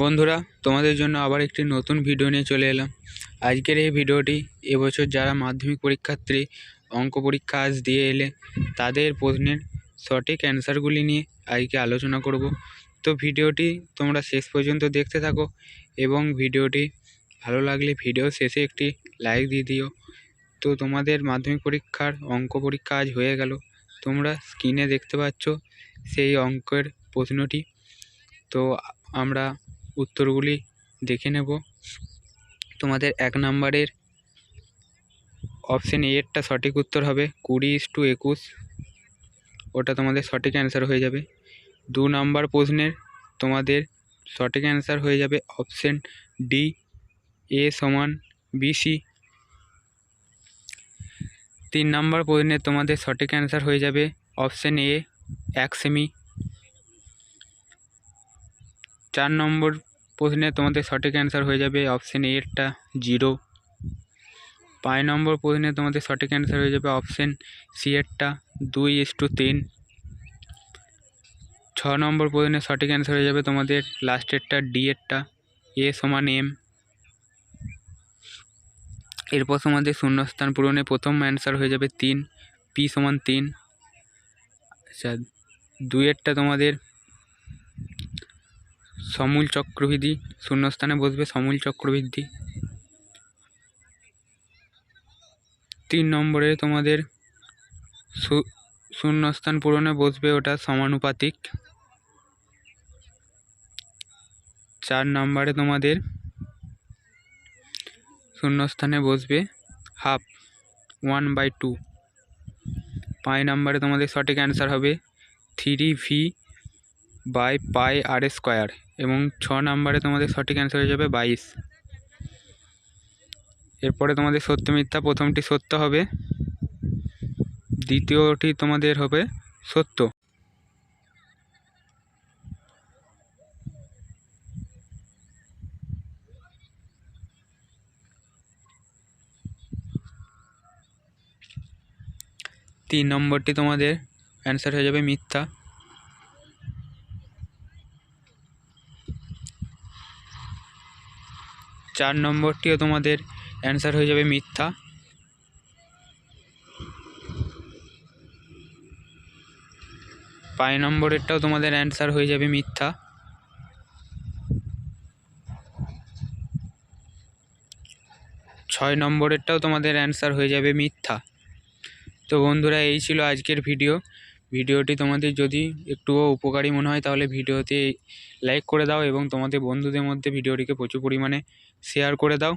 বন্ধুরা, তোমাদের জন্য আবার একটি নতুন ভিডিও নিয়ে চলে এলাম। আজকের এই ভিডিওটি এবছর যারা মাধ্যমিক পরীক্ষার্থী, অঙ্ক পরীক্ষা আজ দিয়ে এলে, তাদের প্রশ্নের সঠিক অ্যান্সারগুলি নিয়ে আজকে আলোচনা করব। তো ভিডিওটি তোমরা শেষ পর্যন্ত দেখতে থাকো এবং ভিডিওটি ভালো লাগলে ভিডিও শেষে একটি লাইক দিয়ে দিও। তো তোমাদের মাধ্যমিক পরীক্ষার অঙ্ক পরীক্ষা আজ হয়ে গেল। তোমরা স্ক্রিনে দেখতে পাচ্ছ সেই অঙ্কের প্রশ্নটি। তো আমরা উত্তরগুলি দেখে নেব। তোমাদের এক নম্বরের অপশান এরটা সঠিক উত্তর হবে কুড়ি ইস টু একুশ। ওটা তোমাদের সঠিক অ্যান্সার হয়ে যাবে। দু নম্বর প্রশ্নের তোমাদের সঠিক অ্যান্সার হয়ে যাবে অপশান ডি এ সমান বিসি তিন নম্বর প্রশ্নের তোমাদের সঠিক অ্যান্সার হয়ে যাবে অপশান এ এক সেমি চার নম্বর প্রশ্নে তোমাদের সঠিক অ্যান্সার হয়ে যাবে অপশান এরটা জিরো পাঁচ নম্বর প্রশ্নে তোমাদের সঠিক অ্যান্সার হয়ে যাবে অপশান সি এরটা দুই ইস টু তিন। ছ নম্বর প্রশ্নে সঠিক অ্যান্সার হয়ে যাবে তোমাদের লাস্টেরটা ডি এরটা এ সমান এম এরপর তোমাদের শূন্যস্থান পূরণে প্রথম অ্যান্সার হয়ে যাবে তিন পি সমান তিন। আচ্ছা দুইয়েরটা তোমাদের সমূল চক্রবৃদ্ধি শূন্যস্থানে বসবে সমূল চক্রবৃদ্ধি তিন নম্বরে তোমাদের শূন্যস্থান পূরণে বসবে ওটা সমানুপাতিক। চার নম্বরে তোমাদের শূন্যস্থানে বসবে হাফ, ওয়ান বাই টু। পাঁচ নম্বরে তোমাদের সঠিক অ্যান্সার হবে three v by pi r square এবং ছ নম্বরে তোমাদের সঠিক অ্যান্সার হয়ে যাবে বাইশ। এরপরে তোমাদের সত্য মিথ্যা, প্রথমটি সত্য হবে, দ্বিতীয়টি তোমাদের হবে সত্য। তিন নম্বরটি তোমাদের অ্যান্সার হয়ে যাবে মিথ্যা। চার নম্বরটিও তোমাদের অ্যান্সার হয়ে যাবে মিথ্যা। পাঁচ নম্বরেরটাও তোমাদের অ্যান্সার হয়ে যাবে মিথ্যা। ছয় নম্বরেরটাও তোমাদের অ্যান্সার হয়ে যাবে মিথ্যা। তো বন্ধুরা, এই ছিল আজকের ভিডিও। ভিডিওটি তোমাদের যদি একটুও উপকারী মনে হয়, তাহলে ভিডিওতে লাইক করে দাও এবং তোমাদের বন্ধুদের মধ্যে ভিডিওটিকে প্রচুর পরিমাণে শেয়ার করে দাও।